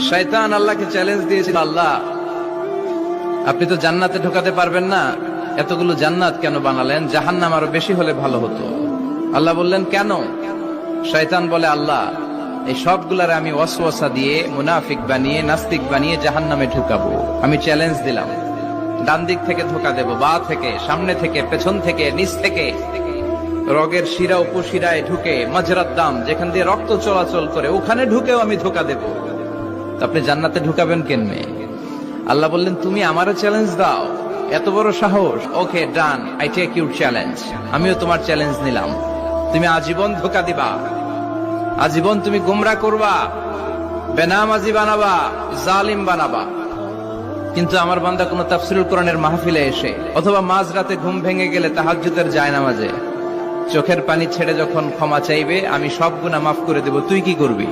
শয়তান আল্লাহকে চ্যালেঞ্জ দিয়েছিল, আল্লাহ, আপনি তো জান্নাতে ঢোকাতে পারবেন না। এতগুলো জান্নাত কেন বানালেন? জাহান্নাম আরও বেশি হলে ভালো হতো। আল্লাহ বললেন, কেন? শয়তান বলে, আল্লাহ, এই সবগুলারে আমি ওয়াসওয়াসা দিয়ে মুনাফিক বানিয়ে, নাস্তিক বানিয়ে জাহান্নামে ঢুকাবো। আমি চ্যালেঞ্জ দিলাম। ডান দিক থেকে ধোকা দেব, বা থেকে, সামনে থেকে, পেছন থেকে, নিচ থেকে। রগের শিরা উপশিরায় ঢুকে, মাজরার দাম, যেখান দিয়ে রক্ত চলাচল করে, ওখানে ঢুকেও আমি ধোকা দেব। আপনি জান্নাতে ঢুকাবেন কেনমে আল্লাহ বললেন, তুমি আমারও চ্যালেঞ্জ দাও। এত বড় সাহস? Okay done I take your challenge আমিও তোমার চ্যালেঞ্জ নিলাম। তুমি আজীবন ধোকা দিবা। আজীবন তুমি গুমরা করবা। বেনামাজি বানাবা, জালিম বানাবা। কিন্তু আমার বান্দা কোনো তাফসিরুল কোরআনের মাহফিলে এসে অথবা মাঝ রাতে ঘুম ভেঙে গেলে তাহাজ্জুদের যায় নামাজে চোখের পানি ছেড়ে যখন ক্ষমা চাইবে, আমি সব গুণা মাফ করে দেব। তুই কি করবি?